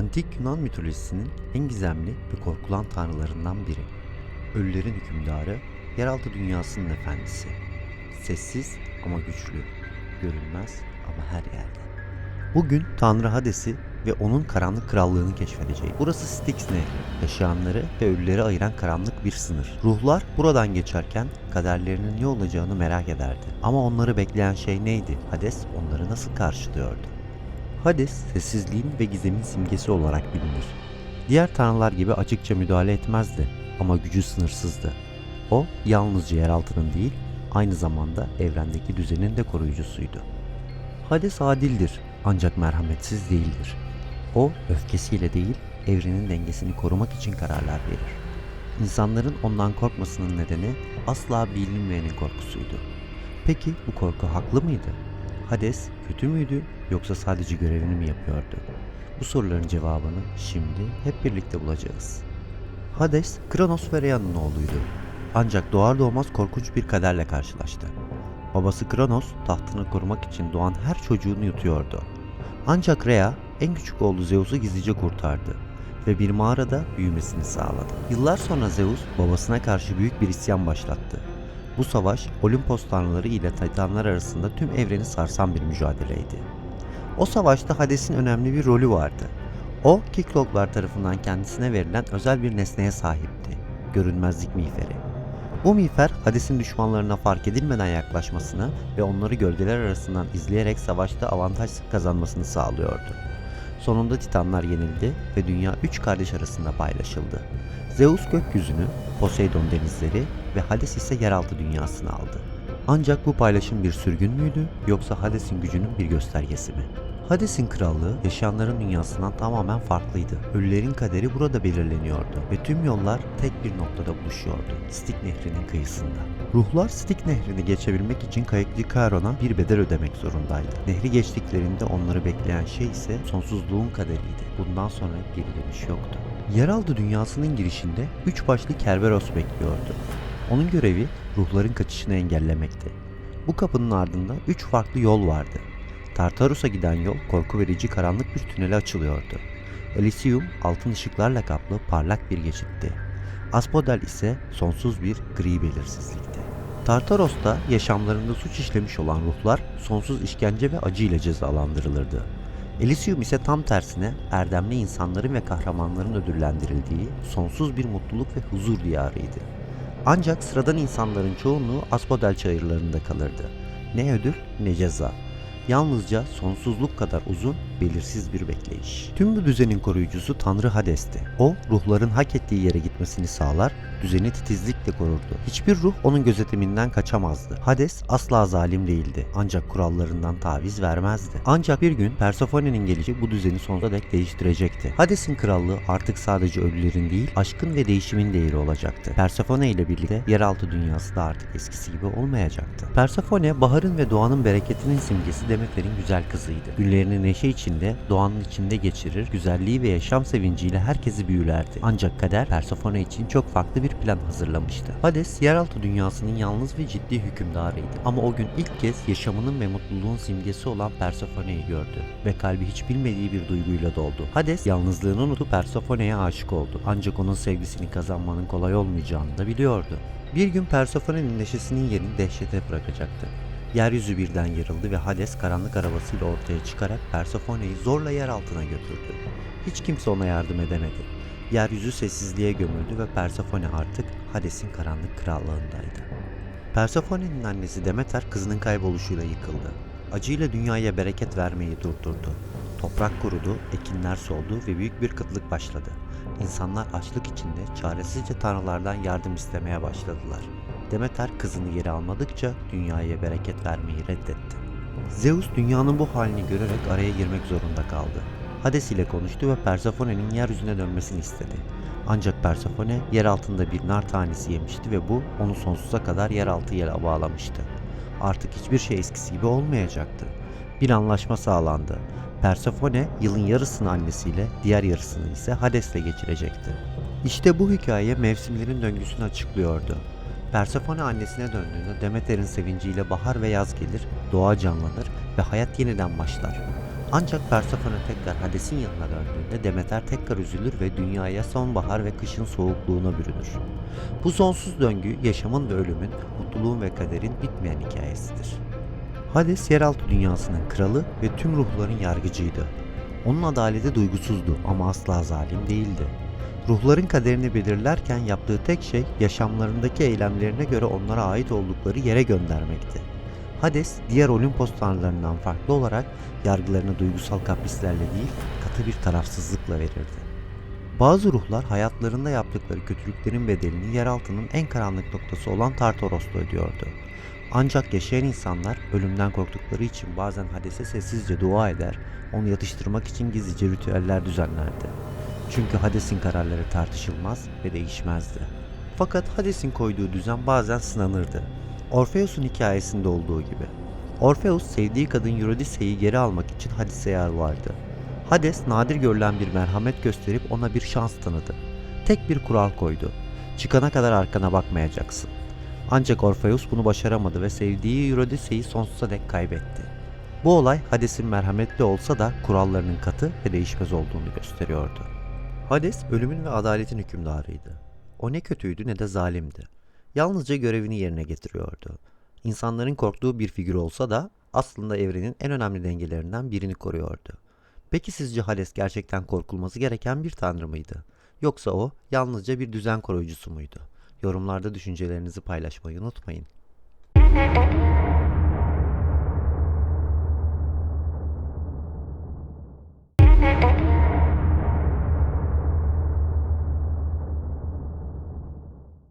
Antik Yunan mitolojisinin en gizemli ve korkulan tanrılarından biri. Ölülerin hükümdarı, yeraltı dünyasının efendisi. Sessiz ama güçlü, görünmez ama her yerde. Bugün Tanrı Hades'i ve onun karanlık krallığını keşfedeceğiz. Burası Styx Nehri, yaşayanları ve ölüleri ayıran karanlık bir sınır. Ruhlar buradan geçerken kaderlerinin ne olacağını merak ederdi. Ama onları bekleyen şey neydi? Hades onları nasıl karşılıyordu? Hades, sessizliğin ve gizemin simgesi olarak bilinir. Diğer tanrılar gibi açıkça müdahale etmezdi ama gücü sınırsızdı. O, yalnızca yeraltının değil, aynı zamanda evrendeki düzenin de koruyucusuydu. Hades adildir ancak merhametsiz değildir. O, öfkesiyle değil, evrenin dengesini korumak için kararlar verir. İnsanların ondan korkmasının nedeni asla bilinmeyenin korkusuydu. Peki bu korku haklı mıydı? Hades kötü müydü yoksa sadece görevini mi yapıyordu? Bu soruların cevabını şimdi hep birlikte bulacağız. Hades, Kronos ve Rhea'nın oğluydu. Ancak doğar doğmaz korkunç bir kaderle karşılaştı. Babası Kronos tahtını korumak için doğan her çocuğunu yutuyordu. Ancak Rhea en küçük oğlu Zeus'u gizlice kurtardı ve bir mağarada büyümesini sağladı. Yıllar sonra Zeus babasına karşı büyük bir isyan başlattı. Bu savaş Olimpos tanrıları ile Titanlar arasında tüm evreni sarsan bir mücadeleydi. O savaşta Hades'in önemli bir rolü vardı. O, Kikloglar tarafından kendisine verilen özel bir nesneye sahipti. Görünmezlik miğferi. Bu miğfer Hades'in düşmanlarına fark edilmeden yaklaşmasını ve onları gölgeler arasından izleyerek savaşta avantaj kazanmasını sağlıyordu. Sonunda Titanlar yenildi ve dünya üç kardeş arasında paylaşıldı. Zeus gökyüzünü, Poseidon denizleri ve Hades ise yeraltı dünyasını aldı. Ancak bu paylaşım bir sürgün müydü yoksa Hades'in gücünün bir göstergesi mi? Hades'in krallığı yaşayanların dünyasından tamamen farklıydı. Ölülerin kaderi burada belirleniyordu ve tüm yollar tek bir noktada buluşuyordu. Styx Nehri'nin kıyısında. Ruhlar Styx Nehri'ni geçebilmek için kayıkçı Charon'a bir bedel ödemek zorundaydı. Nehri geçtiklerinde onları bekleyen şey ise sonsuzluğun kaderiydi. Bundan sonra geri dönüş yoktu. Yeraltı dünyasının girişinde üç başlı Kerberos bekliyordu. Onun görevi ruhların kaçışını engellemekti. Bu kapının ardında üç farklı yol vardı. Tartarus'a giden yol korku verici karanlık bir tünele açılıyordu. Elysium altın ışıklarla kaplı parlak bir geçitti. Aspodel ise sonsuz bir gri belirsizlikti. Tartaros'ta yaşamlarında suç işlemiş olan ruhlar sonsuz işkence ve acı ile cezalandırılırdı. Elysium ise tam tersine erdemli insanların ve kahramanların ödüllendirildiği sonsuz bir mutluluk ve huzur diyarıydı. Ancak sıradan insanların çoğunluğu Aspodel çayırlarında kalırdı. Ne ödül ne ceza. Yalnızca sonsuzluk kadar uzun, belirsiz bir bekleyiş. Tüm bu düzenin koruyucusu Tanrı Hades'ti. O, ruhların hak ettiği yere gitmesini sağlar, düzeni titizlikle korurdu. Hiçbir ruh onun gözetiminden kaçamazdı. Hades asla zalim değildi, ancak kurallarından taviz vermezdi. Ancak bir gün Persephone'nin gelişi bu düzeni sonuna dek değiştirecekti. Hades'in krallığı artık sadece ölülerin değil, aşkın ve değişimin değeri olacaktı. Persephone ile birlikte yeraltı dünyası da artık eskisi gibi olmayacaktı. Persephone, baharın ve doğanın bereketinin simgesi Demeter'in güzel kızıydı. Günlerini neşe içinde, doğanın içinde geçirir, güzelliği ve yaşam sevinciyle herkesi büyülerdi. Ancak kader Persephone için çok farklı bir plan hazırlamıştı. Hades, yeraltı dünyasının yalnız ve ciddi hükümdarıydı. Ama o gün ilk kez yaşamının ve mutluluğun simgesi olan Persephone'yi gördü ve kalbi hiç bilmediği bir duyguyla doldu. Hades, yalnızlığını unutup Persephone'ye aşık oldu. Ancak onun sevgisini kazanmanın kolay olmayacağını da biliyordu. Bir gün Persephone'nin neşesinin yerini dehşete bırakacaktı. Yeryüzü birden yarıldı ve Hades karanlık arabasıyla ortaya çıkarak Persephone'yi zorla yer altına götürdü. Hiç kimse ona yardım edemedi. Yeryüzü sessizliğe gömüldü ve Persephone artık Hades'in karanlık krallığındaydı. Persephone'nin annesi Demeter kızının kayboluşuyla yıkıldı. Acıyla dünyaya bereket vermeyi durdurdu. Toprak kurudu, ekinler soldu ve büyük bir kıtlık başladı. İnsanlar açlık içinde çaresizce tanrılardan yardım istemeye başladılar. Demeter kızını geri almadıkça dünyaya bereket vermeyi reddetti. Zeus dünyanın bu halini görerek araya girmek zorunda kaldı. Hades ile konuştu ve Persephone'nin yeryüzüne dönmesini istedi. Ancak Persephone yer altında bir nar tanesi yemişti ve bu onu sonsuza kadar yeraltı yere bağlamıştı. Artık hiçbir şey eskisi gibi olmayacaktı. Bir anlaşma sağlandı. Persephone yılın yarısını annesiyle, diğer yarısını ise Hades'le geçirecekti. İşte bu hikaye mevsimlerin döngüsünü açıklıyordu. Persefone annesine döndüğünde Demeter'in sevinciyle bahar ve yaz gelir, doğa canlanır ve hayat yeniden başlar. Ancak Persefone tekrar Hades'in yanına döndüğünde Demeter tekrar üzülür ve dünyaya sonbahar ve kışın soğukluğuna bürünür. Bu sonsuz döngü yaşamın ve ölümün, mutluluğun ve kaderin bitmeyen hikayesidir. Hades yeraltı dünyasının kralı ve tüm ruhların yargıcıydı. Onun adaleti duygusuzdu ama asla zalim değildi. Ruhların kaderini belirlerken yaptığı tek şey yaşamlarındaki eylemlerine göre onlara ait oldukları yere göndermekti. Hades, diğer Olimpos tanrılarından farklı olarak yargılarını duygusal kaprislerle değil, katı bir tarafsızlıkla verirdi. Bazı ruhlar hayatlarında yaptıkları kötülüklerin bedelini yeraltının en karanlık noktası olan Tartaros'ta ödüyordu. Ancak yaşayan insanlar ölümden korktukları için bazen Hades'e sessizce dua eder, onu yatıştırmak için gizlice ritüeller düzenlerdi. Çünkü Hades'in kararları tartışılmaz ve değişmezdi. Fakat Hades'in koyduğu düzen bazen sınanırdı. Orpheus'un hikayesinde olduğu gibi. Orpheus sevdiği kadın Eurydice'yi geri almak için Hades'e yalvardı. Hades nadir görülen bir merhamet gösterip ona bir şans tanıdı. Tek bir kural koydu. Çıkana kadar arkana bakmayacaksın. Ancak Orpheus bunu başaramadı ve sevdiği Eurydice'yi sonsuza dek kaybetti. Bu olay Hades'in merhametli olsa da kurallarının katı ve değişmez olduğunu gösteriyordu. Hades ölümün ve adaletin hükümdarıydı. O ne kötüydü ne de zalimdi. Yalnızca görevini yerine getiriyordu. İnsanların korktuğu bir figür olsa da aslında evrenin en önemli dengelerinden birini koruyordu. Peki sizce Hades gerçekten korkulması gereken bir tanrı mıydı? Yoksa o yalnızca bir düzen koruyucusu muydu? Yorumlarda düşüncelerinizi paylaşmayı unutmayın.